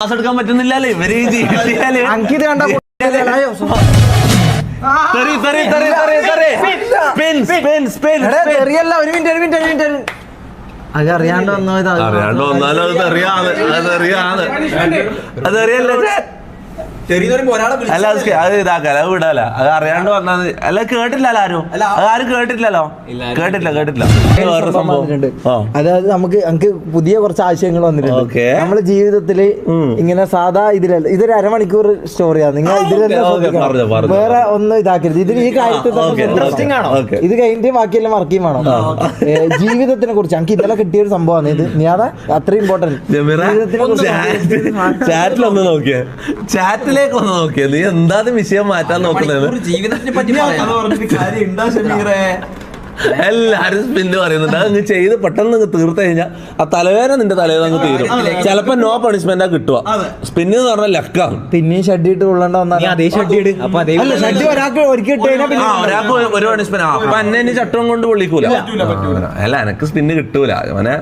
Class എടുക്കാൻ പറ്റുന്നില്ലല്ലേ? ഇവർ അങ്കിത് കണ്ട തെറി, തെറി, തെറി, തെറി, തെറി. Spin, spin, spin, spin. ചെറിയല്ല ഒരു മിനിറ്റ് ഒരു മിനിറ്റ് ഒരു മിനിറ്റ് അത് അറിയാണ്ട് വന്നാലും അത് അതറിയാതെ അത് തെറിയാണ് അത് തെറിയല്ലേ? അല്ല അത് അത് ഇതാക്കല അത് വിടാല അത് അറിയാണ്ട് വന്നത് അല്ല കേട്ടില്ലല്ലോ ആരും. അത് ആരും കേട്ടില്ലല്ലോ കേട്ടില്ല കേട്ടില്ല വേറൊരു സംഭവം ആ. അതായത് നമുക്ക് നമുക്ക് പുതിയ കുറച്ച് ആശയങ്ങൾ വന്നിട്ടുണ്ട്. ഓക്കേ. നമ്മുടെ ജീവിതത്തിൽ ഉം. ഇങ്ങനെ സാധാ ഇതിലല്ല ഇതൊരു അരമണിക്കൂർ സ്റ്റോറിയാണ് നിങ്ങൾ ഇതിലെല്ലാം ഓക്കേ, ശ്രദ്ധിക്കണം. പറഞ്ഞോ, പറഞ്ഞോ. വേറെ ഒന്നും ഇതാക്കരുത്. ഇതിൽ ഈ കാര്യത്തിൽ തന്നെ interesting ആണോ. ഇത് കഴിഞ്ഞിട്ട് ബാക്കിയെല്ലാം വർക്കിയും വേണം. ഏ, ജീവിതത്തിനെ കുറിച്ച്. നമുക്ക് ഇന്നലെ കിട്ടിയ ഒരു സംഭവമാണ് ഇത്. നീ അതാ അത്ര ഇമ്പോർട്ടന്റ് ചാറ്റിൽ ഒന്ന് നോക്കിയേ. ചാറ്റിലേക്ക് ഒന്ന് നോക്കിയത് നീ എന്താ വിഷയം മാറ്റാൻ നോക്കുന്നത് ജീവിതത്തിനെ പറ്റി എല്ലാരും സ്പിന്ന് പറയുന്നുണ്ട്. അങ്ങ് ചെയ്ത് പെട്ടെന്ന് അങ്ങ് തീർത്ത് കഴിഞ്ഞാൽ ആ തലവേദന നിന്റെ തലവേദന അങ്ങ് തീരും. ചിലപ്പോ നോ പണിഷ്മെന്റ് ആ കിട്ടുക. സ്പിന്ന് എന്ന് പറഞ്ഞാൽ ലക്കാണ് പിന്നെയും ഷഡ്ഡി ഇട്ട് കൊള്ളേണ്ട ഒരാൾക്ക് ഒരു- പണിഷ്മെന്റ് അപ്പൊ എന്നെ ചട്ടം കൊണ്ട് പൊള്ളിക്കൂല. അല്ല എനക്ക് സ്പിന്ന് കിട്ടൂല. അവനെ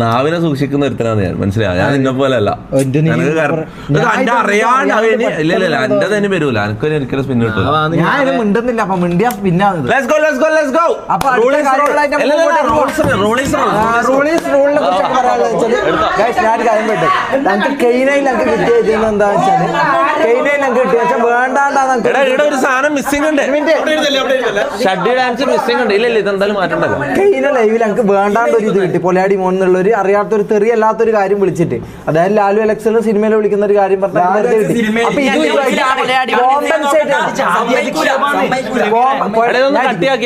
നാവിനെ സൂക്ഷിക്കുന്ന ഒരുത്തനാണ് ഞാൻ. മനസ്സിലായോ? ഞാൻ നിന്നെ പോലെ അല്ല എന്റെ അറിയാണ്ട് ഇല്ല ഇല്ല തന്നെ വരൂല. എനിക്ക് ഒരിക്കലും സ്പിൻ കിട്ടൂല. ഞാൻ മിണ്ടുന്നില്ല അപ്പൊ മിണ്ടിയാ ഞാൻ ഒരു കാര്യം പറ്റും നമുക്ക് കെയ്നയിൽ നമുക്ക് കിട്ടിയത് എന്താ വെച്ചാൽ കെയ്നയിൽ നമുക്ക് കിട്ടിയ വെച്ചാൽ ഒരു സാധനം മിസ്സിംഗ് ഉണ്ട്. ഷഡ്ഡി ഡാൻസ് മിസ്സിംഗ് ഉണ്ട്. ഇല്ല ഇല്ല ഇതെന്തായാലും മാറ്റണ്ടല്ലോ. കെയ്ന ലൈവിൽ നമുക്ക് വേണ്ടാണ്ട് ഒരു ഇത് കിട്ടി. പൊലാടി മോൻ എന്നുള്ള ഒരു അറിയാത്തൊരു തെറി അല്ലാത്തൊരു കാര്യം വിളിച്ചിട്ട് അതായത് ലാലു അലക്സൽ സിനിമയിൽ വിളിക്കുന്ന ഒരു കാര്യം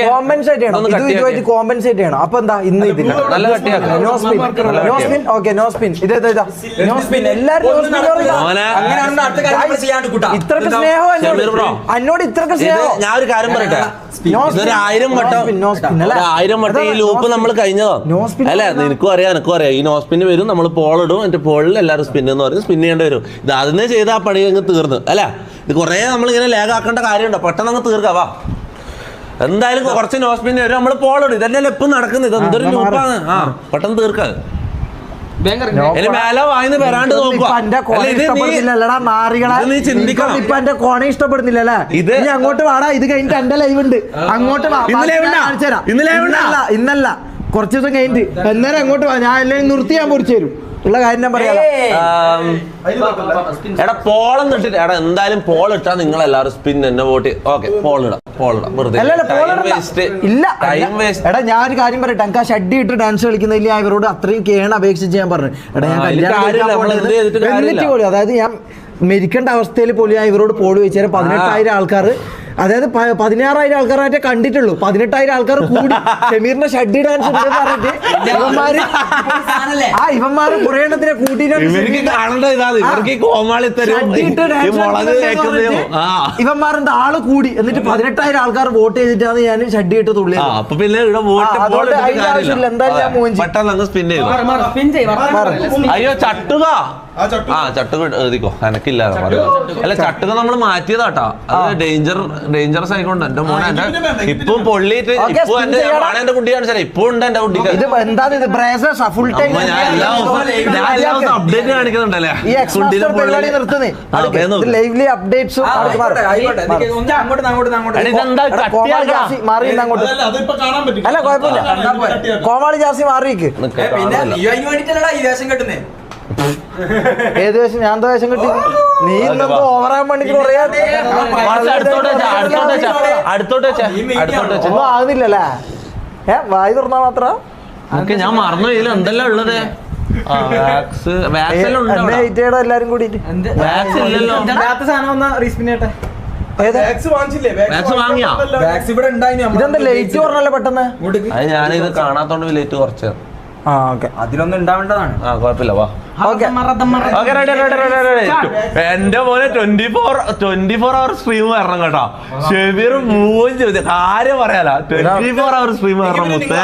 കോമ്പൻസേറ്റ്. കോമ്പൻസേറ്റ് ചെയ്യണം അപ്പൊ എന്താ ഇന്ന് ഇതില്ല നല്ല കട്ടിയാക്കാം. നോ സ്പിൻ നല്ല no spin okay no spin ഇത് ഇത് ഇതാ നോ സ്പിൻ എല്ലാരും നോ സ്പിൻ മോനെ. ഇത്രക്ക് സ്നേഹം ഷമീർ ബ്രോ. എന്നോട് എന്നോട് ഇത്രക്ക് സ്നേഹം ഞാൻ ഒരു കാര്യം പറയട്ടെ. ആയിരം വട്ടം ആയിരം വട്ടം ഈ ലൂപ്പ് നമ്മൾ കഴിഞ്ഞതോ അല്ലെ. നിനക്കും അറിയാം എനിക്കും അറിയാം. ഈ നോ സ്പിന് വരും നമ്മൾ പോളിടും എന്റെ പോളിൽ എല്ലാവരും സ്പിൻ എന്ന് പറയും. സ്പിൻ ചെയ്യേണ്ടി വരും. ഇത് അതിനെ ചെയ്ത ആ പണി അങ്ങ് തീർന്നു. അല്ല? ഇത് കുറേ നമ്മൾ ഇങ്ങനെ ലേഖാക്കേണ്ട കാര്യമുണ്ടോ. പെട്ടെന്ന് അങ്ങ് തീർക്കാം. വാ. എന്തായാലും കുറച്ച് നോ സ്പിൻ വരും. നമ്മൾ പോളിടും ഇതെല്ലാം എപ്പം നടക്കുന്നത്? ഇത് എന്തൊരു ആ, ലൂപ്പാണ് ആ പെട്ടെന്ന് തീർക്കാം. No ഇനി മേലെ വായിന്ന് വരാണ്ട് നോക്കുക ഇപ്പൊ എന്റെ കോണ ഇഷ്ടപ്പെടുന്നില്ലല്ലേ ഇത് നീ അങ്ങോട്ട് വാടാ. ഇത് കഴിഞ്ഞിട്ട് എന്റെ ലൈവ് ഉണ്ട്. അങ്ങോട്ട് ഇന്നല്ല. കുറച്ച് ദിവസം കഴിഞ്ഞിട്ട് അന്നേരം അങ്ങോട്ട് വാ. ഞാൻ എല്ലാം നിർത്തി ഞാൻ പൊരിച്ചു തരും. ഉള്ള കാര്യം ഞാൻ പറയാം. എടാ പോളം ഇട്ടിട്ട് എടാ എന്തായാലും പോൾ ഇട്ടാ നിങ്ങൾ എല്ലാവരും സ്പിൻ എന്നെ വോട്ട് ഓക്കെ പോൾ ഇടാം പോൾ ഇടാം. വെറുതെ ഇല്ല ടൈം അല്ല. വേസ്റ്റ് എടാ ഞാൻ ഒരു കാര്യം പറയട്ടെ. എനിക്ക് ആ ഷഡ്ഡി ഇട്ട് ഡാൻസ് കളിക്കുന്നതിൽ ഞാൻ ഇവരോട് അത്രയും കേണ അപേക്ഷിച്ച് ഞാൻ പറഞ്ഞു. എടാ ഞാൻ കല്യാണം അതായത് ഞാൻ മരിക്കേണ്ട അവസ്ഥയിൽ പോലും ഞാൻ ഇവരോട് പോൾ വെച്ചാൽ പതിനെട്ടായിരം ആൾക്കാർ അതായത് പതിനാറായിരം ആൾക്കാരായിട്ടേ കണ്ടിട്ടുള്ളൂ. പതിനെട്ടായിരം ആൾക്കാർ കൂടി ഷമീറിന്റെ ഷഡ്ഡി ഡാൻസ് പറഞ്ഞിട്ട് ഇവന്മാര് ആ ഇവന്മാര് കുറെ എണ്ണത്തിനെ കൂട്ടിയിട്ടാണ് ഇവന്മാരെന്താ ആൾ കൂടി. എന്നിട്ട് പതിനെട്ടായിരം ആൾക്കാർ വോട്ട് ചെയ്തിട്ടാണ് ഞാൻ ഷഡ്ഡി ഇട്ട് തുള്ളി അപ്പൊ പിന്നെ ഇവിടെ. എന്തായാലും ഞാൻ അയ്യോ ചട്ടുക. ആ ചട്ടുക എഴുതിക്കോ. എനക്കില്ല. അല്ല ചട്ടുക നമ്മൾ മാറ്റിയതാട്ടാ. അത് ഡേഞ്ചർ ഡേഞ്ചറസ് ആയിക്കൊണ്ട്. എന്റെ മോനെ എന്റെ ഇപ്പം പൊള്ളിയിട്ട് ഓക്കേ, ഇപ്പൊ എന്റെ ആണ് എന്റെ കുട്ടി കാണിച്ചാൽ ഇപ്പൊ ഉണ്ട് എന്റെ കുട്ടിക്ക്. ഇത് എന്താ ഇത്? ബ്രേസേഴ്സ് ഫുൾ ടൈം ഞാൻ ഞാൻ എല്ലാ അപ്ഡേറ്റ് കാണിക്കുന്നുണ്ടല്ലേ? അല്ല കുഴപ്പമില്ല. കോമാളി ജാസി മാറിയിക്ക് പിന്നെ വേണ്ടിട്ടല്ലടാ ഈ വേഷം കെട്ടുന്നേ. ഏത് വേഷം ഞാൻ എന്താ വേഷം കിട്ടി? നീ ഇന്നെന്തോ ഓവറാൻ പണിക്ക് കുറേ അടുത്തോട്ട്. ഒന്നും ആകുന്നില്ലല്ലേ? ഏ വായി തുറന്നാ മാത്രം? ഞാൻ മറന്നു ഇതിൽ എന്തെല്ലാം ഉള്ളത്? എല്ലാരും കൂടി ഇതെന്താ ലേറ്റ് പറഞ്ഞല്ലോ പെട്ടെന്ന്? ഞാനിത് കാണാത്തോണ്ട് ലേറ്റ് കുറച്ച്. അതിലൊന്നും ഉണ്ടാവേണ്ടതാണ്. ആ കുഴപ്പമില്ല വാ. Okay. Okay ready ready ready ready എന്റെ പോലെ twenty four twenty four hour stream വരണം കേട്ടോ. ഷെബീർ മൂന്ന് ചോദ്യം കാര്യം പറയാല ട്വന്റി ഫോർ അവർ സ്ട്രീം വരണം മുത്തേ.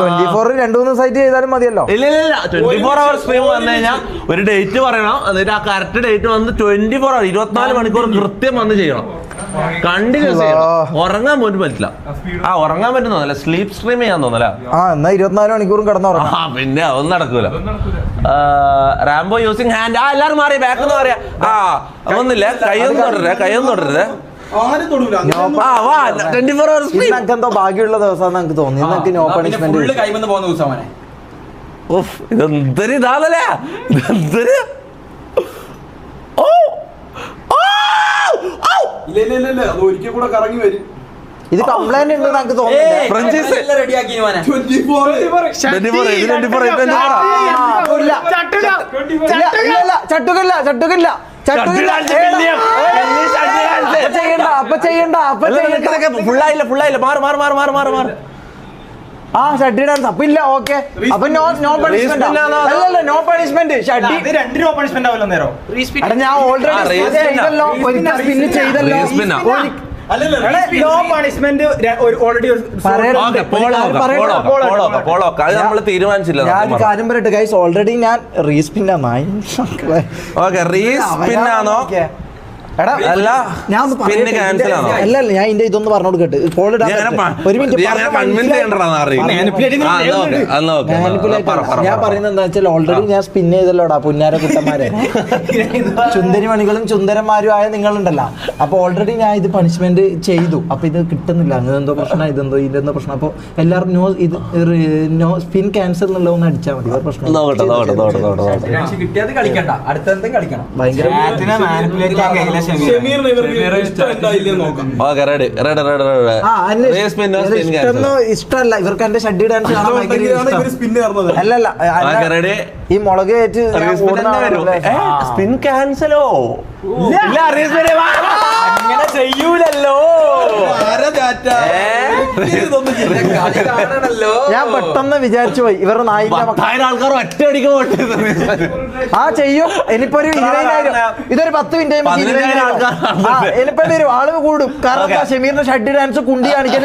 ട്വന്റി ഫോർ രണ്ടു മൂന്ന് സൈറ്റ് ചെയ്താലും മതിയല്ലോ. ഇല്ല ഇല്ല ഇല്ല. ട്വന്റി ഫോർ അവർ സ്ട്രീം വന്നു കഴിഞ്ഞാൽ ഒരു ഡേറ്റ് പറയണം. എന്നിട്ട് ആ കറക്റ്റ് ഡേറ്റ് വന്ന് ട്വന്റി ഫോർ അവർ ഇരുപത്തിനാല് മണിക്കൂർ കൃത്യം വന്ന് ചെയ്യണം. കണ്ടിന്യൂസ് ഉറങ്ങാൻ പോലും പറ്റില്ല. ആ ഉറങ്ങാൻ പറ്റുന്നല്ല സ്ലീപ്പ് സ്ട്രീം ചെയ്യാൻ തോന്നല ആ എന്നാ ഇരുപത്തിനാല് മണിക്കൂറും കിടന്നുറങ്ങാം ആ പിന്നെ അതൊന്നും നടക്കൂല. റാംബോ യൂസിങ് ഹാൻഡ് ആ എല്ലാരും മാറി. ബാക്ക് എന്ന് പറയാ ആ ഒന്നില്ല കൈയൊന്നും തുടരുത്. കൈയൊന്നും തുടരുത്. എന്തോ ഭാഗ്യമുള്ള ദിവസം നമുക്ക് തോന്നി. ഇന്ന് എനിക്ക് നോ പണിഷ്മെന്റ് കൈമെന്ന് പോകുന്ന ദിവസം അവനെ. ഉഫ്, ഇതെന്തൊരു ഇതാണല്ലേ? ഇതെന്തൊരു ഓ ഓ! ഔ! ഇല്ല ഇല്ല ഇല്ല ഇല്ല അത് ഒരിക്കൽ കൂടെ കറങ്ങി വരും ഇത് കംപ്ലൈന്റ് ഉണ്ട് എനിക്ക് തോന്നുന്നില്ല ഏയ്! ഫ്രഞ്ചൈസ്. റെഡിയാക്കി മോനെ 24, 24, ഇത് 24. ആ, ഇല്ല. ഇല്ല, ഇല്ല, ഇല്ല, ചട്ടുകില്ല ചട്ടുകില്ല ചട്ടുകില്ല ചട്ടുകാലിച്ച് ഏടാ. പിന്നെയും. പിന്നെ ചട്ടുകാലിച്ച്. അപ്പൊ ചെയ്യണ്ട അപ്പൊ ചെയ്യണ്ട അപ്പൊ അല്ല, നിനക്ക് ചെയ്യണ്ട ഇതൊക്കെ ഫുള്ളായില്ല ഫുള്ളായില്ല മാറ് മാറ് മാറ് മാറ് മാറ് മാറ് ആ ഷഡ്ഡി ഡാൻസ് അപ്പൊ ഇല്ല ഓക്കെ അപ്പൊ നോ നോ പണിഷ്മെന്റ്? അല്ലല്ല നോ പണിഷ്മെന്റ് ഷഡ്ഡി രണ്ട് നോ പണിഷ്മെന്റ് ആവല്ലോ നേരം ഞാൻ ഓൾറെഡി respin ആ. ചെയ്തല്ലോ. ഒരിക്കൽ സ്പിന്ന് ചെയ്തല്ലോ. Respin ആ. ഒരി- നോ പണിഷ്മെന്റ് ഓൾറെഡി ഒരു പോളോ പോളോ പോളോ പോളോ അത് നമ്മൾ തീരുമാനിച്ചില്ല ഞാൻ ഒരു കാര്യം പറയട്ടെ ഗൈസ് ഓൾറെഡി ഞാൻ ഓക്കെ റീസ്പിന്നാണോ എടാ അല്ല. ഞാൻ ഒന്ന് സ്പിന്ന് പറയട്ടെ. ക്യാൻസൽ ആണോ? അല്ല അല്ല ഞാൻ ഇതിന്റെ ഇതൊന്ന് പറഞ്ഞു കൊടുക്കട്ടെ കോൾ ഇടാൻ ഒരു മിനിറ്റ് ഞാൻ പറ. പറയുന്നത് എന്താ വെച്ചാൽ ഓൾറെഡി ഞാൻ സ്പിൻ ചെയ്തല്ലോടാ പുന്നാര കുട്ടന്മാരെ. ചുന്ദരി മണികളും ചുന്ദരന്മാരും ആയ നിങ്ങളുണ്ടല്ലോ. അപ്പൊ ഓൾറെഡി ഞാൻ ഇത് പണിഷ്മെന്റ് ചെയ്തു. അപ്പൊ ഇത് കിട്ടുന്നില്ല. അങ്ങനെന്തോ പ്രശ്നം ഇതെന്തോ ഇതെന്തോ പ്രശ്നം. അപ്പൊ എല്ലാവരും നോ ഇത് നോ സ്പിൻ ക്യാൻസൽ എന്നുള്ള ഒന്ന് അടിച്ചാൽ മതി. വേറെ പ്രശ്നം നോക്കട്ടെ നോക്കട്ടെ നോക്കട്ടെ നോക്കട്ടെ നോക്കട്ടെ. കിട്ടിയത് കളിക്കണ്ട. അടുത്തെന്തും കളിക്കണം. ഭയങ്കര okay ready ready ready ready. ഇഷ്ടമല്ല. ഇവർക്ക് എന്റെ ഷഡ്ഡി ഡാൻസ് അല്ലല്ല ഈ മുളക് സ്പിൻ ക്യാൻസലോ ഇല്ല. അങ്ങനെ ചെയ്യൂലല്ലോ. ഞാൻ പെട്ടെന്ന് വിചാരിച്ചു പോയി. ഇവരുടെ നായിന്റെ ആൾക്കാർ ഒറ്റയടിക്ക് ആ ചെയ്യും. ഇനിയിപ്പോ ഒരു ഇരുപതിനായിരം. ഇതൊരു പത്ത് മിനിറ്റ് ഇനിയിപ്പോ വരും ആൾ കൂടും. കാരണം ഷമീറിന്റെ ഷഡ് ഡാൻസ് കുണ്ടി കാണിക്കൽ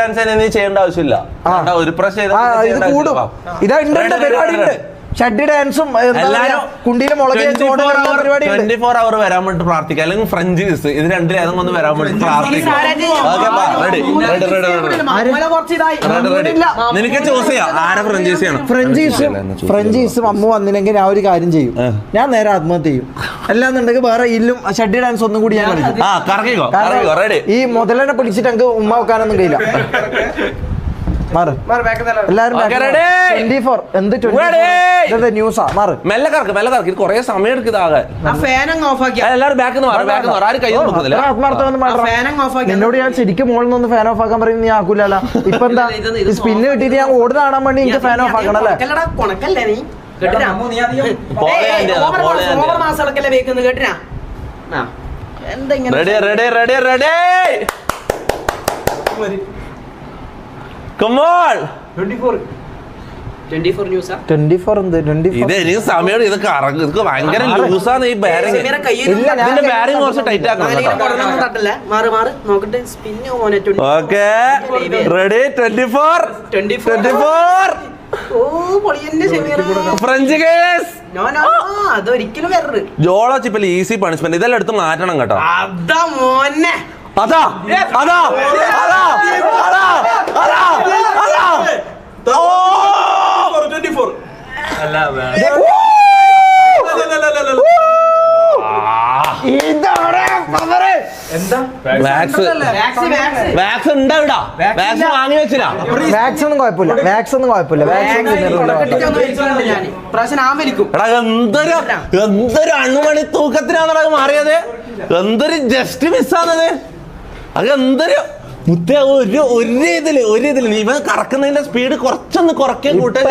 ഡാൻസ് ചെയ്യേണ്ട ആവശ്യമില്ല. ഒരു പ്രശ്നം ഇത് കൂടും. ഇതാ ഉണ്ട് പരിപാടി ഉണ്ട്. ഷഡ്ഡി ഡാൻസും കുണ്ടിയിലെ മുളക് ട്വന്റി ഫോർ അവർ വരാൻ വേണ്ടി പ്രാർത്ഥിക്കാം. അല്ലെങ്കിൽ ഫ്രഞ്ച് കിസ് ഇത് രണ്ടിലും ഏതെങ്കിലും വന്ന് വരാൻ വേണ്ടി പ്രാർത്ഥിക്കാം. Okay ready ready ready ready ready നിനക്ക് ചൂസ് ചെയ്യാം. ആരെ ഫ്രഞ്ചൈസ് ചെയ്യണം? ഫ്രഞ്ചീസും ഫ്രഞ്ചീസും അമ്മ വന്നില്ലെങ്കിൽ ഞാൻ ഒരു കാര്യം ചെയ്യും. ഞാൻ നേരെ ആത്മഹത്യ ചെയ്യും. അല്ലാന്നുണ്ടെങ്കിൽ വേറെ ഇല്ലും ഷഡ്ഡി ഡാൻസ് ഒന്നും കൂടി ഞാൻ ഈ മുതലനെ പിടിച്ചിട്ട് എനിക്ക് ഉമ്മ വെക്കാനൊന്നും കഴിയില്ല. മാറ്. ready? ട്വന്റി ഫോർ എന്ത് Ready? ന്യൂസാ മാറ്. മെല്ലെ കറക്ക് മെല്ലെ കറക്ക്. ഇത് കുറേ സമയം എടുക്കും ആക്കിയ. എല്ലാവരും ബാക്ക് നിന്നോട് ഞാൻ ശരിക്കും മോളിൽ നിന്ന് ഫാൻ ഓഫ് ആക്കാൻ പറയും നീ ആക്കൂലല്ല. ഇപ്പൊ എന്താ? സ്പിന്ന് കിട്ടിയിട്ട് ഞാൻ ഓട് കാണാൻ വേണ്ടി എനിക്ക് ഫാൻ ഓഫ് ആക്കണം അല്ലേ? കൊണക്കല്ലടാ, കൊണക്കല്ലേ നീ. കേട്ടിനാ? അമ്മു, നീ അധികം പോളെ ഏയ്, ഏയ്, ആന്റിയാ, over പോളെ mass, over ആന്റിയാ. mass ഇളക്കല്ലേ വേക്കുന്നത് കേട്ടിനാ? ആ. എന്താ ഇങ്ങനെ? Ready ready ready ready come on 24 news ആ? ട്വന്റി ഫോർ എന്ത് ട്വന്റി ഇത് എനിക്ക് സമയം ഇത് കറങ്ങും ഇത് ഭയങ്കര ലൂസാണ് ഈ ബാരിങ് സമീറ കയ്യിൽ ഇല്ല, ഞാൻ ഇതിന്റെ ബാരിങ് കുറച്ച് ടൈറ്റ് ആക്കണം okay ready twenty four 24. Twenty four ഓ പൊളിയന്റെ സമീറ ഫ്രഞ്ച് കേസ് ജോളോ ചിപ്പൽ ഈസി പണിഷ്മെന്റ് ഇതെല്ലാം എടുത്ത് മാറ്റണം കേട്ടോ. അതാ മോനെ. അതാ അതാ അതാ അതാ അതാ അതാ. ഓ! 24. അല്ല, അല്ല, അല്ല, അല്ല, അല്ല. എന്താ? വാക്സ് വാക്സ് വാക്സ് വാക്സ് ഉണ്ടാ ഇവിടെ വാക്സ് വാങ്ങി വെച്ചില്ല വാക്സ് ഒന്നും കുഴപ്പമില്ല. വാക്സ് ഒന്നും കുഴപ്പമില്ല. എന്തൊരു എന്തൊരു അണുമണി തൂക്കത്തിനാണ് മാറിയത്? എന്തൊരു ജസ്റ്റ് മിസ്സാണത് അത് എന്തൊരു മുത്തേ ഒരു ഒരു ഇതിൽ ഒരു ഇതിൽ. നീ ഇവൻ കറക്കുന്നതിന്റെ സ്പീഡ് കുറച്ചൊന്ന് കുറയ്ക്കാൻ ചെയ്തിട്ടാണ്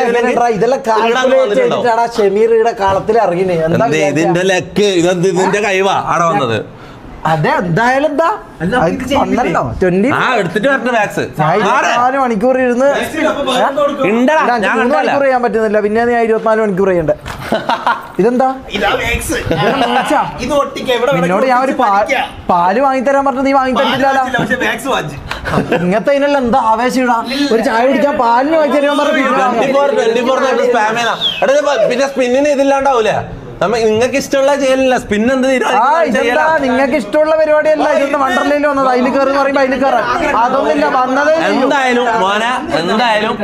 ഷമീറിയുടെ കളത്തിൽ ഇറങ്ങിനെ ഇതിന്റെ ലെക്ക് ലക്ക് ഇതെന്ത് ഇതിന്റെ കൈവാ ആടെ വന്നത്? അതെ എന്തായാലും എന്താ? ട്വന്റി എടുത്തിട്ട് വരട്ടെ ഞാൻ മണിക്കൂർ ഇരുന്ന് മൂന്ന് മണിക്കൂർ ചെയ്യാൻ പറ്റുന്നില്ല. പിന്നെ നീ ഇരുപത്തിനാല് മണിക്കൂർ ചെയ്യണ്ടേ? ഇതെന്താ? ഇതാ വാക്സ്. ഇതെല്ലാം മേടിച്ചാ? ഇത് ഒട്ടിക്ക. ഇവിടെ നിന്നോട് ഞാൻ ഒരു പാൽ വാങ്ങിത്തരാൻ പറഞ്ഞത് നീ വാങ്ങി തന്നില്ലല്ലോ പക്ഷെ വാക്സ് വാങ്ങിച്ചു. ഇങ്ങനത്തെ അതിനല്ല എന്താ ആവേശം ഇടാ? ഒരു ചായ കുടിക്കാൻ പാലിന് വാങ്ങി തരാൻ ട്വന്റി ഫോർ ട്വന്റി സ്പാം ചെയ്താ എടാ പിന്നെ സ്പിന്നിന് ഇതില്ലാണ്ടാവൂലേ? നിങ്ങൾക്ക് ഇഷ്ടമുള്ള ചെയ്യലില്ല. സ്പിൻ എന്ത് ആ തീരുമാനിക്കുന്നത് ഇതെന്താ. നിങ്ങൾക്ക് ഇഷ്ടമുള്ള പരിപാടിയല്ല. ഇതൊന്ന് വണ്ടർലയിൽ വന്നത്. അതിൽ കയറി പറയുമ്പോ അതിൽ കയറാം അതൊന്നുമില്ല വന്നതേ എന്തായാലും മോന എന്തായാലും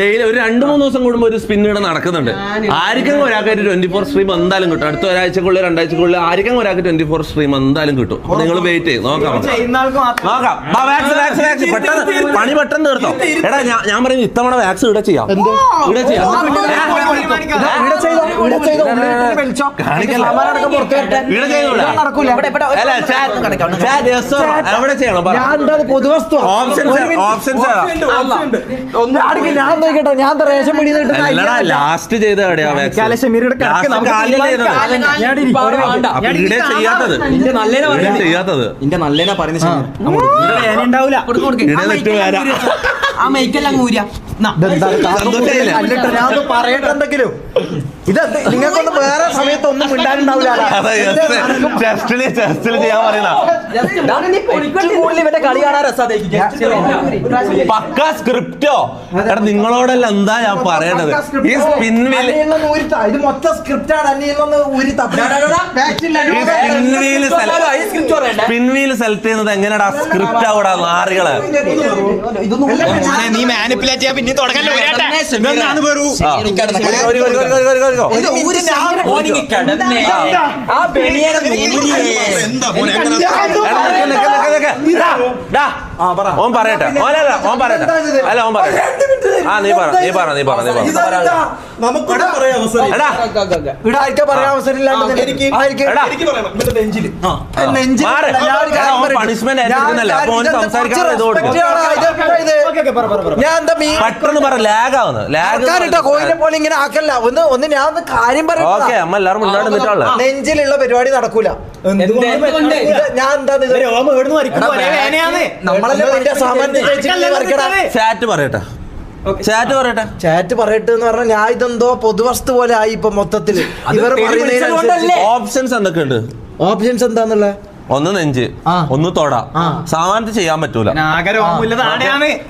ഡെയിലി ഒരു രണ്ടു മൂന്ന് ദിവസം കൂടുമ്പോ ഒരു സ്പിൻ ഇവിടെ നടക്കുന്നുണ്ട്. ആർക്കും ഒരാൾക്ക് ഒരു ട്വന്റി ഫോർ സ്ട്രീം എന്തായാലും കിട്ടും. അടുത്ത ഒരാഴ്ചക്കുള്ളിൽ രണ്ടാഴ്ചക്കുള്ളിൽ ആർക്കും ഒരാൾക്ക് ട്വന്റി ഫോർ സ്ട്രീം എന്തായാലും കിട്ടും. അപ്പൊ നിങ്ങൾ വെയിറ്റ് ചെയ്ത് നോക്കാം നോക്കാം. പെട്ടെന്ന് പണി പെട്ടെന്ന് തീർത്തോ. എടാ ഞാൻ ഞാൻ പറയുന്നു ഇത്തവണ വാക്സ് ഇവിടെ ചെയ്യാം. ഇവിടെ ചെയ്യാം. പറ. ഞാൻ പൊതുവസ്തു ഞാൻ നോക്കട്ടെ ഞാൻ റേഷൻ ലാസ്റ്റ് ചെയ്ത ചെയ്യാത്തത്. നിന്റെ നല്ലേനെ വരാം. ആ മൈക്കെല്ലാം ഊരിയ. സന്തോഷായില്ലേ? ഒന്ന് ഇത് നിങ്ങൾക്കൊന്നും വേറെ സമയത്തൊന്നും മിണ്ടാനുണ്ടാവില്ല. ചെസ്റ്റിൽ ചെസ്റ്റിൽ ചെയ്യാൻ പറയുന്ന പക്ക സ്ക്രിപ്റ്റോ? എടാ നിങ്ങളോടല്ല എന്താ ഞാൻ പറയേണ്ടത് ഈ സ്പിൻവീൽ ഇത് മൊത്തം സ്ക്രിപ്റ്റാണ്. സെലക്ട് ചെയ്യുന്നത് എങ്ങനെയാടാ സ്ക്രിപ്റ്റ് ആവൂടാ നാറികൾ നീ മാനിപ്പുലേറ്റ് ചെയ്യാൻ പിന്നെ തുടങ്ങല്ലോ ഒരു- ആ ബനിയനെ ഓൻ പറയട്ടെ. ഓനല്ല ഓൻ പറയട്ടെ. അല്ല ഓൻ പറയട്ടെ. ആ നീ പറ നീ പറ നീ പറ നീ പറ. ഇങ്ങനെ ആക്കല്ല. ഒന്ന് ഒന്ന് ഞാൻ ഒന്ന് കാര്യം പറയാം നെഞ്ചിലുള്ള പരിപാടി നടക്കൂല. ഞാൻ എന്താ? ചാറ്റ് പറയട്ടെ. ചാറ്റ് പറയട്ടെ. ചാറ്റ് പറയട്ടെ എന്ന് പറഞ്ഞാൽ ഞാൻ ഇതെന്തോ പൊതുവസ്തു പോലെ ആയി ഇപ്പൊ മൊത്തത്തിൽ. ഇവർ ഓപ്ഷൻസ് എന്തൊക്കെയുണ്ട്? ഓപ്ഷൻസ് എന്താന്നുള്ള? ഒന്ന് നെഞ്ച് ഒന്ന് തൊട. സാമാനത്ത് ചെയ്യാൻ പറ്റൂല.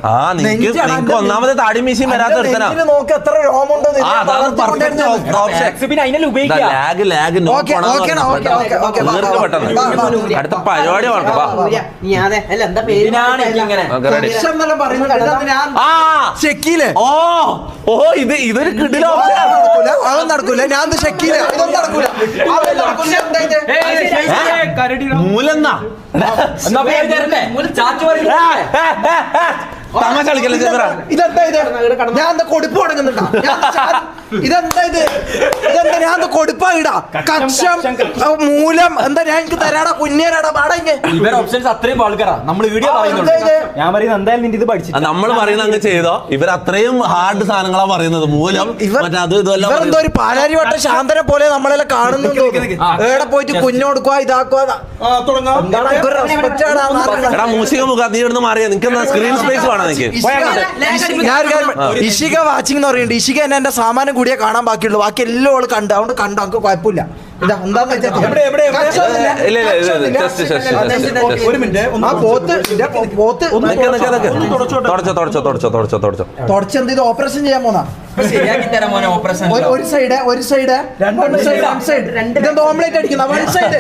ആ. നിനക്ക് നിനക്ക് ഒന്നാമത് താടി മീശയും വരാത്ത ഒരുത്തനാ. ആ അതാണ് ലാഗ് വാ, തീർക്ക് വാ, പെട്ടെന്ന്. വാ, വാ, വാ. അടുത്ത പരിപാടി വാ ഓക്കെ ആ. ഷെക്കീൽ. ഓ ഓ ഇത് ഇതൊരു കിടില നടക്കൂല. അതൊന്നും നടക്കൂല. ഞാൻ ഷെക്കീൽ. ഇതൊന്നും നടക്കൂല. അതൊന്നും നടക്കൂല. എന്താ ഇത്? മൂലെന്നാ? എന്നാ പേര് തരണ്ടേ? ചാച്ചു. തമാശ കളിക്കല്ലേ ചേച്ചറ ഇതെന്താ ഇത്? ഞാൻ എന്താ കൊടുപ്പ് തുടങ്ങുന്നുണ്ടോ? ഞാൻ ചാ- ഇതെന്താ ഇത്? ഇതെന്താ ഞാൻ എന്താ കൊടുപ്പാ ഇടാ? കക്ഷം മൂലം. എന്താ ഞാൻ എനിക്ക് തരാടാ കുഞ്ഞേരാടാ പാടങ്ങ് ഇവരെ ഇവർ ഓപ്ഷൻസ് അത്രയും ആൾക്കാരാ നമ്മൾ വീഡിയോ എന്താ? ഞാൻ പറയുന്നത് എന്തായാലും നിന്റെ ഇത് പഠിച്ചു നമ്മൾ പറയുന്നത് അങ്ങ് ചെയ്തോ. ഇവർ അത്രയും ഹാർഡ് സാധനങ്ങളാ പറയുന്നത്. മൂലം. അത് ഇതെല്ലാം ഇവരെന്തോ ഒരു പാലാരി വട്ട ശാന്തനെ പോലെ നമ്മളെല്ലാം കാണുന്നു ഏടെ പോയിട്ട് കുഞ്ഞോടുക്കുക ഇതാക്കുക മൂസിക മുഖ. നീ ഇവിടുന്ന് മാറിയ. നിനക്ക് എന്താ സ്ക്രീൻ സ്പേസ് വേണം നിനക്ക്? ഞാൻ ഒരു കാര്യം ഇഷിക വാച്ചിങ് എന്ന് പറയുന്നുണ്ട്. ഇഷിക എന്നെ എന്റെ സാമാനം കൂടിയേ കാണാൻ ബാക്കിയുള്ളൂ. ബാക്കി എല്ലാം ഓൾ കണ്ടു. അതുകൊണ്ട് കണ്ടു നമുക്ക് കുഴപ്പമില്ല. ഓപ്പറേഷൻ ചെയ്യാൻ പോന്നാ? ശരിയാക്കി മോനെ ഓപ്പറേഷൻ ഒരു- സൈഡ് ഒരു സൈഡ് വൺ സൈഡ് ഇതെന്താ ഓംലേറ്റ് അടിക്കുന്ന വൺ സൈഡ്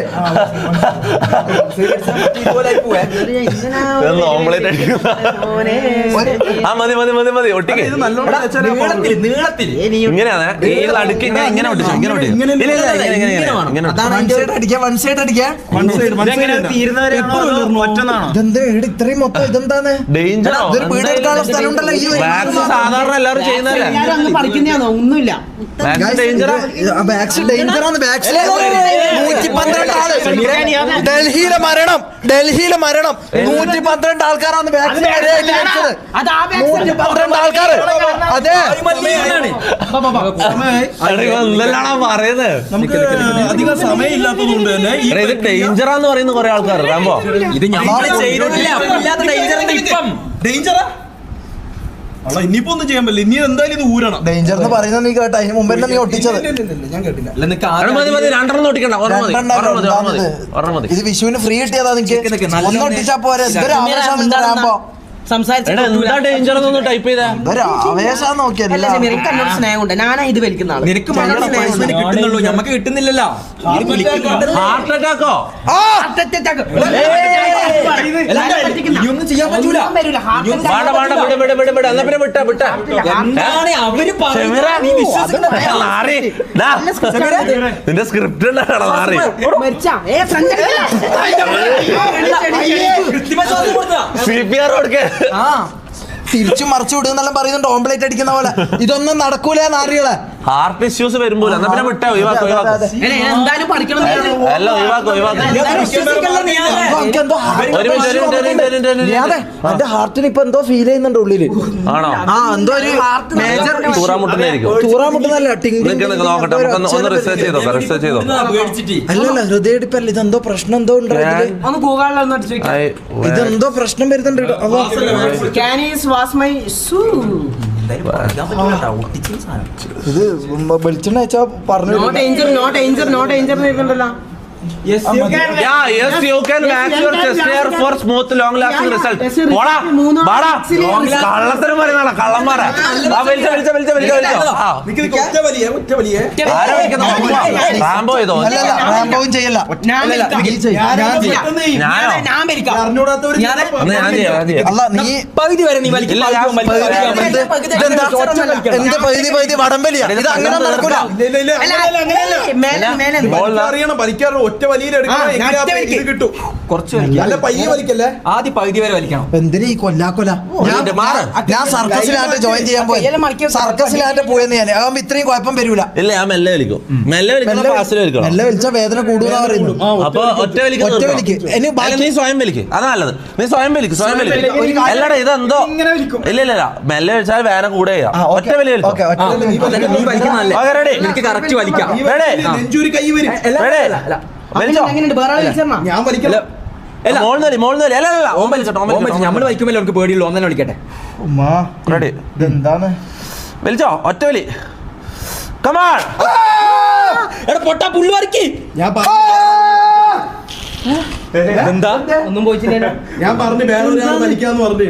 ഇതൊന്ന് omelette അടിക്കുന്ന. ആ മതി മതി മതി മതി ഒട്ടിക്ക് ഇങ്ങനെയാണ് ഈ അടുക്ക് ഇങ്ങനെ ഇങ്ങനെ ഒട്ടിച്ചു ഒട്ടിച്ചു ഇല്ല ഇത്രയും മൊത്തം ഇതെന്താണ് ഡേഞ്ചർ സാധാരണ എല്ലാവരും ചെയ്യുന്നതല്ലേ അങ്ങ് ഒന്നുമില്ല. ഡൽഹിയിലെ മരണം. ഡൽഹിയിലെ മരണം. നൂറ്റി പന്ത്രണ്ട് ആൾക്കാരാണ് വാക്സിൻ നൂറ്റി പന്ത്രണ്ട് ആൾക്കാർ അതെ എന്തെല്ലാണോ പറയുന്നത് നമുക്ക് അധികം സമയം ഇല്ലാത്തതുകൊണ്ട് തന്നെ ഇത് ഡേഞ്ചറാന്ന് പറയുന്ന കുറെ ആൾക്കാർ ഇത് ഞാൻ ഡേഞ്ചറാ അല്ല ഇനിയിപ്പോ ഒന്നും ചെയ്യാൻ പറ്റില്ല. ഇനി എന്തായാലും ഇത് ഊരണം. ഡേഞ്ചർ എന്ന് പറയുന്നത് നീ കേട്ടോ. അതിന് മുമ്പ് തന്നെ നീ ഒട്ടിച്ചത്. ഇല്ല, ഇല്ല, ഇല്ല, ഞാൻ കേട്ടില്ല. അല്ല നിനക്ക് എടാ, മതി മതി രണ്ടെണ്ണം ഒട്ടിക്കണ്ട. ഒരെണ്ണം മതി ഒരെണ്ണം മതി ഒരെണ്ണം മതി. ഉണ്ടാകുന്നത്. ഒരെണ്ണം മതി. ഇത് വിഷുവിന് ഫ്രീ കിട്ടിയതാ നിനക്ക്. ഒന്നൊട്ടിച്ചാ പോരെ. ആവേശം കിട്ടുന്നുള്ളൂ. നമുക്ക് കിട്ടുന്നില്ലല്ലോ. ഇത് വിളിക്കുന്നുണ്ട്. ഹാർട്ട് അറ്റാക്കോ ഇനിയൊന്നും ചെയ്യാൻ പറ്റൂല. വേണ്ട വേണ്ട വിട വിട വിട വിട. എന്നാ പിന്നെ വിട്ട എന്താണ് അവർ നിന്റെ സ്ക്രിപ്റ്റ്. സി പി ആർ കൊടുക്കേ. ആ. തിരിച്ചു മറിച്ചു വിടുന്നെല്ലാം പറയുന്നുണ്ട്. ഓംപ്ലേറ്റ് അടിക്കുന്ന പോലെ. ഇതൊന്നും നടക്കൂല നാറികളെ ഹാർട്ട് ഇഷ്യൂസ് വരുമ്പോൾ എന്നാ പിന്നെ വിട്ടേ ഒഴിവാക്കും ഒഴിവാക്കും. അല്ല ഒഴിവാക്കും ഒഴിവാക്കും. എന്റെ ഹാർട്ടിന് ഇപ്പൊ എന്തോ ഫീൽ ചെയ്യുന്നുണ്ട് ഉള്ളിൽ. ആണോ? ആ എന്തോ ഒരു മേജർ തൂറാമുട്ടുന്നായിരിക്കും തൂറാൻ മുട്ടുന്നല്ല ടിങ് നിനക്ക് നിനക്ക് നോക്കട്ടെ നമുക്ക് ഒന്ന് റിസർച്ച് ചെയ്തോ റിസർച്ച് ചെയ്തോ? അല്ലല്ല ഹൃദയടിപ്പല്ല ഇതെന്തോ പ്രശ്നം എന്തോ ഉണ്ടോ ഇതെന്തോ പ്രശ്നം വരുന്നുണ്ട് ഇത് വെളിച്ചെണ്ണ വെച്ചാ പറഞ്ഞു no danger no danger no danger എഴുതുന്നുണ്ടല്ലോ Yeah, yes, you can wax your chest hair for smooth, long lasting result. പോടാ, വാടാ. കള്ളത്തരം പറയുന്നതാ, കള്ളന്മാരാ. ആ, വലിച്ച, വലിച്ച, വലിച്ച, വലിച്ച, വലിച്ച. ആ. നിക്ക് നിക്ക് ഒറ്റ വലിയ ഒറ്റ വലിയ ആരാ വലിക്കുന്നത്? റാംബോ. ഇതോ? അല്ലല്ല റാംബോയും ചെയ്യല്ല ഞാൻ വലിക്കാം. നീ ചെയ്യ്. ഞാൻ ചെയ്യ്. ഞാനോ? ഞാൻ വലിക്കാം അറിഞ്ഞൂടാത്തവര് ഞാൻ എന്നാ ഞാൻ ചെയ്യാം, ഞാൻ ചെയ്യാം. അല്ല നീ പകുതി വരെ നീ വലിക്കും ഇല്ല, പകുതി ഞാൻ വലിക്കും, പകുതി പകുതി അവൻ എന്ത് വലിക്കും. ഇതെന്താ എന്ത് പകുതി പകുതി വടംവലിയാ ഇത് അങ്ങനെ നടക്കൂല ഇല്ല ഇല്ല ഇല്ല അങ്ങനെയല്ല അങ്ങനെയല്ല മേലെ മേലെ ബോൾ. അറിയണം വലിക്കാറ് ഒറ്റ വലിയിൽ കിട്ടും. കുറച്ച് വലിക്കാം. പയ്യെ വലിക്കല്ലേ? ആദ്യം പകുതി വരെ വലിക്കണം. എന്തിനാ ഈ കൊല്ലാക്കൊല ഞാൻ ഇതിന്റെ മാറ്. ഞാൻ സർക്കസിലായിട്ട് ജോയിൻ ചെയ്യാൻ പോയി. സർക്കസിലായിട്ട് പോയെന്ന് ഞാൻ ആകുമ്പോ ഇത്രയും കുഴപ്പം വരൂല. ഇല്ല ഞാൻ മെല്ലെ വലിക്കും. മെല്ലെ വലിക്കണം ഫാസ്റ്റിൽ വലിക്കണം. മെല്ലെ വലിച്ച വേദന കൂടുന്ന പറയുന്നു. അപ്പൊ ഒറ്റ വലിക്ക് ഒറ്റ വലിക്ക്. ഇനി ബാക്കി- നീ സ്വയം വലിക്ക്. അതാ നല്ലത്. നീ സ്വയം വലിക്ക് സ്വയം വലിക്ക്. അല്ലടാ ഇതെന്തോ. ഇല്ല ഇല്ല മെല്ലെ വലിച്ചാൽ വേദന കൂടെ ഒറ്റ ഓക്കേ. വലി വലിക്കും. കറക്റ്റ് വലിക്കാം. നെഞ്ചൂരി കൈ വരും. ഞാൻ വലിച്ചോട്ടെ നമ്മൾ വലിക്കുമ്പോൾ നമുക്ക് പേടിയുള്ളൂ. ഒന്നെ വിളിക്കട്ടെ. ഇതെന്താണ്? വലിച്ചോ ഒറ്റ വലി. കമാൺ എടാ പൊട്ടാ പുള്ളു വരക്കി ഞാൻ ഒന്നും പോയിട്ടില്ല ഞാൻ പറഞ്ഞു വേറെ ഒരാൾ വലിക്കാന്ന് പറഞ്ഞു.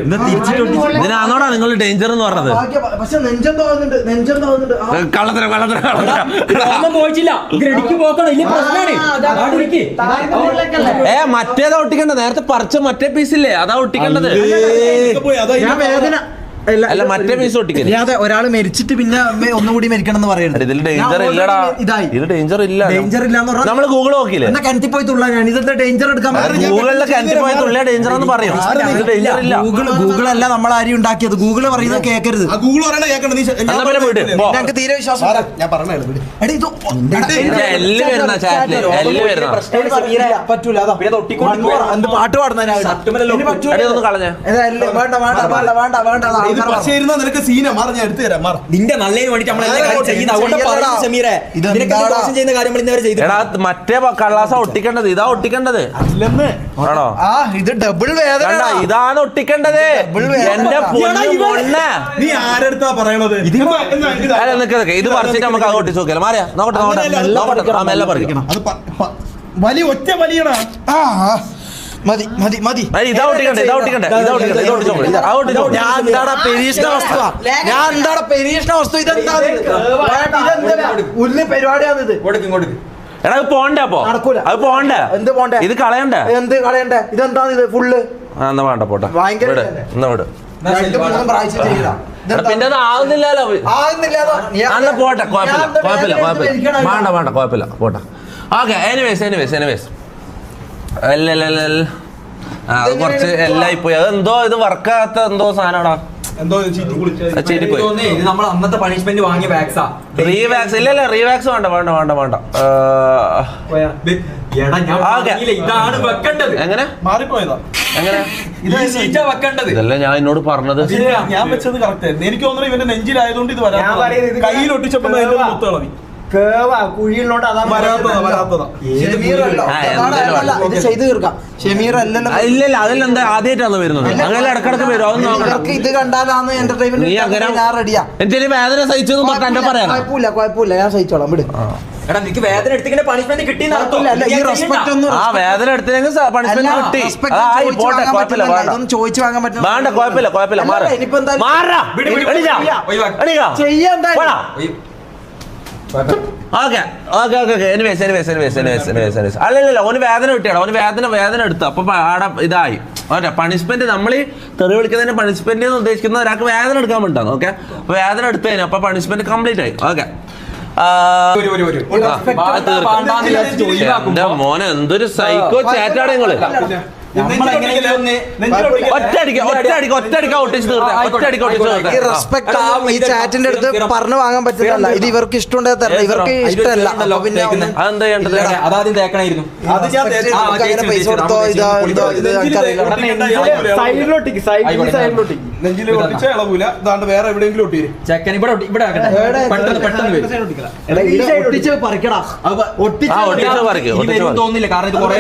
നിങ്ങൾ ഡേഞ്ചർ എന്ന് പറഞ്ഞത്? പക്ഷെ നെഞ്ചം തോന്നുന്നുണ്ട് നെഞ്ചം തോന്നുന്നുണ്ട് കള്ളത്തരം കള്ളത്തരം കള്ളത്തരം. ഒന്നും പോയിട്ടില്ല. ഗ്രടിക്ക് പോക്കണം? ഇല്ല പ്രശ്നമാണ്. ഏ മറ്റേതാ ഒട്ടിക്കണ്ട നേരത്തെ പറിച്ച മറ്റേ പീസില്ലേ അതാ ഒട്ടിക്കേണ്ടത്. ഞാൻ വേദന അല്ല മറ്റേ പീസ് ഒട്ടിക്കൽ. ഇല്ലാതെ ഒരാൾ മരിച്ചിട്ട് പിന്നെ ഒന്നുകൂടി മരിക്കണം എന്ന് പറയുന്നത് ഇതിൽ ഡേഞ്ചർ ഇല്ലടാ. ഇതായി. ഇത് ഡേഞ്ചർ ഇല്ല. ഡേഞ്ചർ ഇല്ലാന്ന് പറഞ്ഞാൽ നമ്മൾ ഗൂഗിൾ നോക്കിയില്ലേ? എന്നാ കിണറ്റിൽ പോയി തുള്ളാൻ ഞാൻ. ഇതെന്താ ഡേഞ്ചർ എടുക്കാൻ ഗൂഗിളിലെ കിണറ്റിൽ പോയ തുള്ളിയ ഡേഞ്ചർ എന്ന് പറയും. ഡേഞ്ചർ ഇല്ല. ഗൂഗിൾ ഗൂഗിൾ അല്ല നമ്മൾ ആരും ഉണ്ടാക്കിയത് ഗൂഗിൾ പറയുന്നത് കേൾക്കരുത് ആ ഗൂഗിൾ പറയണ കേൾക്കണ്ട നീ എന്നാ. ഞങ്ങൾക്ക് തീരെ വിശ്വാസം ഇല്ല. ഞാൻ പറഞ്ഞ വിട്. എടാ, ഇത് ഇത് എല്ല് വരുന്ന ചാറ്റിൽ. എല്ല് പറ്റൂല അത്. പാട്ട് പാടുന്ന ഷർട്ടുമേലെല്ലാം ഒട്ടും. എടി ഒന്ന് കളഞ്ഞേ. വേണ്ട വേണ്ട വേണ്ട വേണ്ട. പക്ഷേ ഇരുന്നാ നിനക്ക് സീന. മാറ ഞാൻ എടുത്തു തരാം. മാറ. നിന്റെ നല്ലതിന് വേണ്ടിട്ട് നമ്മൾ എല്ലാ കാര്യം ചെയ്യുന്നത് അതുകൊണ്ട് ചെയ്യലടാ. സമീറെ നിനക്ക് ദോഷം ചെയ്യുന്ന കാര്യം നമ്മൾ ഇന്നവരെ ചെയ്തു? മറ്റേ കള്ളാസ ഒട്ടിക്കേണ്ടത്. ഇതാ ഒട്ടിക്കേണ്ടത്. ആണോ? ആ ഇത് ഡബിൾ വേദന കണ്ടാ ഇതാണ് ഒട്ടിക്കേണ്ടത്. എന്റെ നീ ആരെടുത്താ പറയണത്? ഇത് പറിച്ചിട്ട് നമുക്ക് അത് ഒട്ടിച്ചു നോക്കിയാലോ. മാറിയാ നോക്കട്ടെ നോക്കട്ടെ നോക്കട്ടെ ആ മെല്ലെ പറിക്കണം. അത് പ- പ- ഒറ്റ വലിയടാ. ആ. മതി മതി മതി. ഞാൻ എന്താടാ പരീക്ഷണ വസ്തു ഇതെന്താ ഉല്ല് കൊടുക്കും കൊടുക്കും എടാ അത് പോണ്ടേ അപ്പൊ? നടക്കൂല. അത് പോണ്ടേ? എന്ത് പോണ്ടേ? ഇത് കളയണ്ട? എന്ത് കളയണ്ട? ഇതെന്താണ് ഇത് ഫുള്ള് എന്നാ വേണ്ട പോട്ടെ. ഭയങ്കര? എന്നാ വിട്. പിന്നെ അത് ആവുന്നില്ലല്ലോ. അന്ന് പോട്ടെ കുഴപ്പമില്ല കുഴപ്പമില്ല വേണ്ട വേണ്ട കുഴപ്പമില്ല പോട്ടെ. ഓക്കെ എനിവേസ് എനിവേസ് എനിവേസ് അല്ല അല്ല അല്ല അല്ല. ആ, അത് കുറച്ച് എല്ലാം പോയി അത് എന്തോ ഇത് വർക്കാത്ത എന്തോ സാധനമാടാ എന്തോ ചീറ്റി കുളിച്ച അത് ചീറ്റി ഇത് നമ്മൾ അന്നത്തെ പണിഷ്മെന്റ് വാങ്ങിയ വാക്സാ റീവാക്സ് ഇല്ല ഇല്ല റീവാക്സ് വേണ്ട വേണ്ട വേണ്ട ഞാൻ എങ്ങനെ? മാറിപ്പോയതാ. എങ്ങനെ? ഇതല്ല എന്നോട് പറഞ്ഞത്. ഞാൻ വെച്ചത് കറക്റ്റ് ആയിരുന്നു. എനിക്ക് തോന്നുന്നു ഇവന്റെ നെഞ്ചിലായതുകൊണ്ട് ഇത് വരാം കയ്യിൽ ഒട്ടിച്ചപ്പോ കേവാ. കുഴിയിലോട്ട് അതാണ് ചെയ്ത് തീർക്കാം. ഷെമീർ അല്ലല്ലോ ആ, ഇല്ല ഇല്ല അതിലെന്താ? ആദ്യമായിട്ടാണ് വരുന്നത്. അങ്ങനെ ഇടക്കിടക്ക് വരും. അതൊന്നും ഇത് കണ്ടാലാണ് എന്റർടൈൻമെന്റ് ഞാൻ റെഡിയാ എനിക്ക് വേദന സഹിച്ചെന്ന് പറഞ്ഞ എന്റെ പറയാനാ? കുഴപ്പമില്ല കുഴപ്പമില്ല. ഞാൻ സഹിച്ചോളാം. വിട്. എടാ നിനക്ക് വേദന എടുത്തിങ്ങനെ പണിഷ്മെന്റ്. ഒന്നും ആ വേദന എടുത്തില്ലെങ്കിൽ പണിഷ്മെന്റ് കിട്ടി. പോട്ടെ കുഴപ്പമില്ല. വേണ്ട. ഇതൊന്നും ചോദിച്ച് വാങ്ങാൻ പറ്റുന്ന വേണ്ട കുഴപ്പമില്ല കുഴപ്പമില്ല. മാറ. ചെയ്യാൻ. Okay okay okay okay. Anyways anyways anyways anyways anyways anyways അല്ലല്ല ഓന് വേദന കിട്ടിയാടാ. ഓന് വേദന വേദന എടുത്തു. അപ്പൊ ആടെ ഇതായി. ഓക്കെ പണിഷ്മെന്റ് നമ്മൾ ഈ തെറി വിളിക്കുന്നതിന് പണിഷ്മെന്റ് എന്ന് ഉദ്ദേശിക്കുന്ന ഒരാൾക്ക് വേദന എടുക്കാൻ വേണ്ടിയാണ് ഓക്കെ? അപ്പൊ വേദന എടുത്തതിന് അപ്പൊ പണിഷ്മെന്റ് കംപ്ലീറ്റ് ആയി. ഓക്കെ. മോനെ എന്തൊരു സൈക്കോ ചാറ്റാണ് നിങ്ങൾ. നമ്മളെങ്ങനെയെങ്കിലും ഒന്ന് ഒറ്റ അടിക്ക ഒറ്റ അടിക്ക ഒറ്റ അടിക്ക ഒട്ടിച്ച് തീർത്തേ ഒറ്റ ഒട്ടിച്ച് ഈ തീർത്തേ ആ. റെസ്പെക്ട് ഈ ചാറ്റിന്റെ അടുത്ത് പറഞ്ഞു വാങ്ങാൻ പറ്റില്ല ഇത് ഇവർക്ക് ഇഷ്ടമുണ്ടേ തരണം ഇവർക്ക് ഇഷ്ടമല്ല അതെന്താ ചെയ്യേണ്ടത് അതാദ്യം തേക്കണായിരുന്നു പൈസ കൊടുത്തോ ഇതോ ഇതോ സൈഡിലോട്ടിക്ക് സൈഡിലോട്ടിക്ക് നെഞ്ചിൽ ഒട്ടിച്ച ഇളവൂല. ഇതാണ്ട് വേറെ എവിടെയെങ്കിലും ഒട്ടിയിര് ചെക്കൻ ഇവിടെ ഒട്ടി- ഇവിടെ പെട്ടെന്ന് പെട്ടെന്ന് ഒട്ടിച്ച് പറിക്കടാ. തോന്നില്ല കാരണം ഇത് കുറെ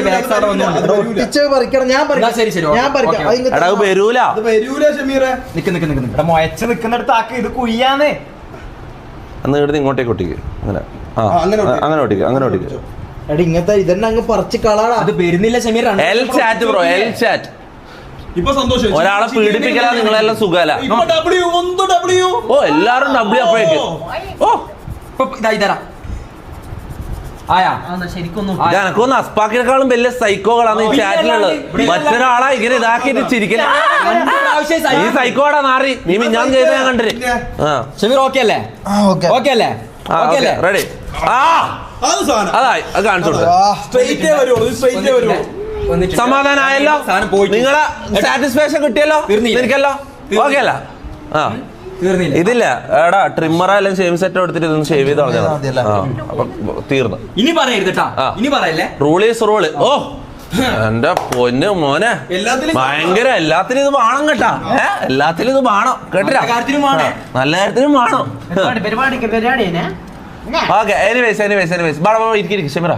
ഒട്ടിച്ച് പറിക്കണം ഞാൻ എന്നാ ശരി, ശരി, പറിക്കാം ഞാൻ പറിക്കാം. ഓക്കേ. അത് അത് വരൂല. അത് വരൂല ഷമീറെ. നിക്ക് നിക്ക് നിക്ക് നിക്ക്. ഇവിടെ മുയച്ച് നിക്കുന്നിടത്ത് ആക്ക് ഇത് കുയ്യാന്നേ അന്ന് ഇവിടുന്ന് ഇങ്ങോട്ടേക്ക് ഒട്ടിക്ക്. അങ്ങനെ. ആ അങ്ങനെ ഒട്ടിക്ക്. അങ്ങനെ ഒട്ടിക്ക് എടാ ഇങ്ങനത്തെ ഇതന്നെ അങ്ങ് പറിച്ച് കളാടാ. അത് വരുന്നില്ല Shameer. L chat bro L chat ഒരാളെ പീഡിപ്പിക്കലാ നിങ്ങളെല്ലാം സുഖല ഓ എല്ലാരും ഡബ്ല്യു അപ്പോഴേക്ക് ഓ ഇപ്പൊ ഇതാ ഇതരാ ആയാ ശരിക്കൊന്നും ഇത് എനക്കൊന്ന് അസ്പാക്കിനെക്കാളും വലിയ സൈക്കോകളാണ് ഈ ചാറ്റിലുള്ളത് മറ്റൊരാളെ ഇങ്ങനെ ഇതാക്കിട്ട് ചിരിക്കല ഈ സൈക്കോടാ മാറി നീ ഞാൻ ചെയ്ത ഞാൻ കണ്ടിട്ട് ആ ഷമീർ ഓക്കെ അല്ലേ ആ ഓക്കെ ഓക്കെ അല്ലേ ഓക്കെ അല്ലേ റെഡി ആ അത് സാധനം അതായി അത് കാണിച്ചു കൊടുത്തു സ്ട്രെയിറ്റേ വരുള്ളൂ സ്ട്രെയിറ്റേ വരുള്ളൂ സമാധാനമായല്ലോ നിങ്ങളെ സാറ്റിസ്ഫാക്ഷൻ കിട്ടിയല്ലോ? എനിക്കല്ലോ ഓക്കെ അല്ല ആ. ഇതില്ല. എടാ ട്രിമ്മറ എല്ലാം ഷേവ് സെറ്റ് എടുത്തിട്ട് ഇതൊന്ന് ഷേവ് ചെയ്ത് തുടങ്ങിയത് തീർന്നു. ഇനി പറയരുത്. ഇനി പറയല്ലേ? റൂൾ ഈസ് റൂൾ ഓ. എന്റെ പൊന്ന് മോനെ. എല്ലാത്തിലും ഭയങ്കര എല്ലാത്തിനും ഇത് വേണം കേട്ടാ. ഏ? എല്ലാത്തിലും ഇത് വേണം. കേട്ടില്ല? നല്ല കാര്യത്തിനും വേണേ. ഓക്കെ. എനിവേസ് എനിവേസ് എനിവേസ് ബാടാ ഇരിക്കും ഷെമിറ.